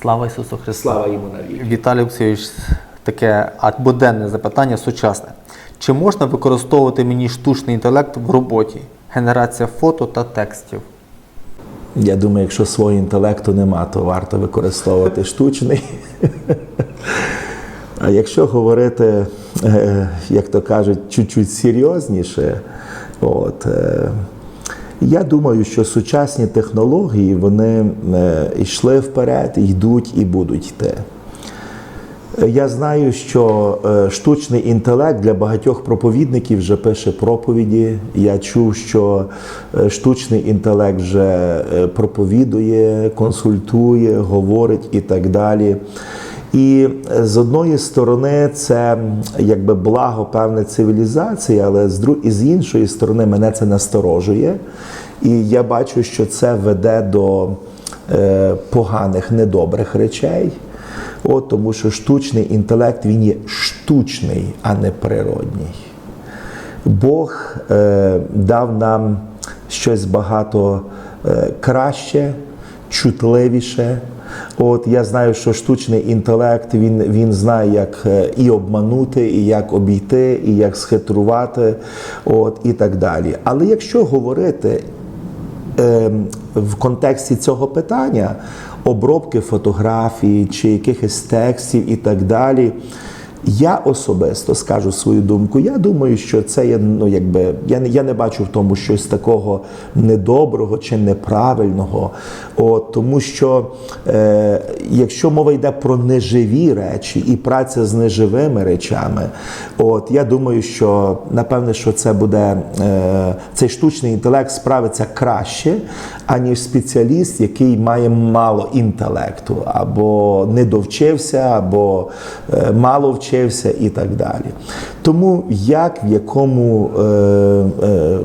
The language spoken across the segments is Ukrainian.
Слава Ісусу Христу! Слава йому навіки. Віталій Олексійович, таке буденне запитання сучасне. Чи можна використовувати мені штучний інтелект в роботі? Генерація фото та текстів. Я думаю, якщо свого інтелекту нема, то варто використовувати штучний. А якщо говорити, е, як то кажуть, чуть-чуть серйозніше, от, е, я думаю, що сучасні технології вони е, йшли вперед, йдуть і будуть йти. Я знаю, що е, штучний інтелект для багатьох проповідників вже пише проповіді. Я чув, що е, штучний інтелект вже проповідує, консультує, говорить і так далі. І е, з одної сторони це якби благо певне цивілізації, але з іншої сторони мене це насторожує. І я бачу, що це веде до е, поганих, недобрих речей. От, тому що штучний інтелект він є штучний, а не природній. Бог е, дав нам щось багато е, краще, чутливіше. От я знаю, що штучний інтелект він, він знає, як е, і обманути, і як обійти, і як схитрувати, от, і так далі. Але якщо говорити ем, в контексті цього питання обробки фотографій чи якихось текстів і так далі. Я особисто скажу свою думку. Я думаю, що це є ну якби я не я не бачу в тому щось такого недоброго чи неправильного. От, тому що е, якщо мова йде про неживі речі і праця з неживими речами, от я думаю, що напевне, що це буде е, цей штучний інтелект справиться краще, аніж спеціаліст, який має мало інтелекту, або не довчився, або е, мало вчився і так далі. Тому як в якому е, е,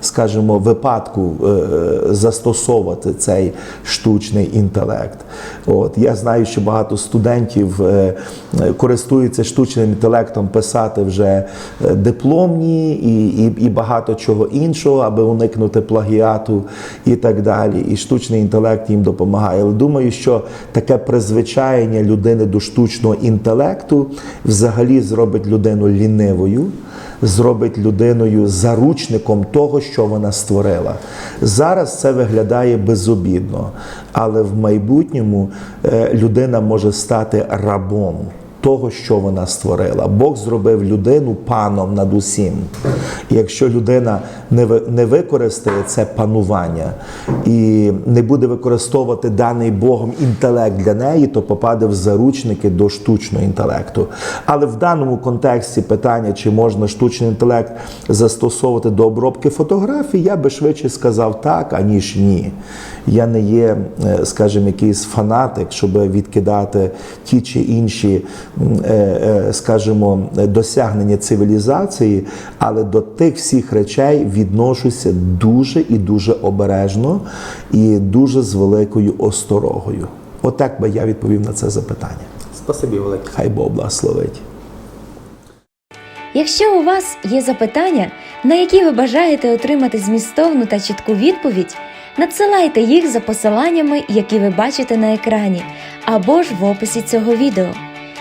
скажімо, випадку е, застосовувати цей штучний інтелект. От я знаю, що багато студентів е, е, користуються штучним інтелектом писати вже е, дипломні і, і, і багато чого іншого, аби уникнути плагіату і так далі. І штучний інтелект їм допомагає. Але думаю, що таке призвичаєння людини до штучного інтелекту взагалі зробить людину лінивою зробить людиною заручником того, що вона створила. Зараз це виглядає безобідно, але в майбутньому е, людина може стати рабом. Того, що вона створила, Бог зробив людину паном над усім. І якщо людина не не використає це панування і не буде використовувати даний Богом інтелект для неї, то попаде в заручники до штучного інтелекту. Але в даному контексті питання, чи можна штучний інтелект застосовувати до обробки фотографій, я би швидше сказав так, аніж ні. Я не є, е, скажімо, якийсь фанатик, щоб відкидати ті чи інші, скажімо, досягнення цивілізації, але до тих всіх речей відношуся дуже і дуже обережно і дуже з великою осторогою. Отак би я відповів на це запитання. Спасибі велике. Хай Бог благословить. Якщо у вас є запитання, на які ви бажаєте отримати змістовну та чітку відповідь, надсилайте їх за посиланнями, які ви бачите на екрані, або ж в описі цього відео.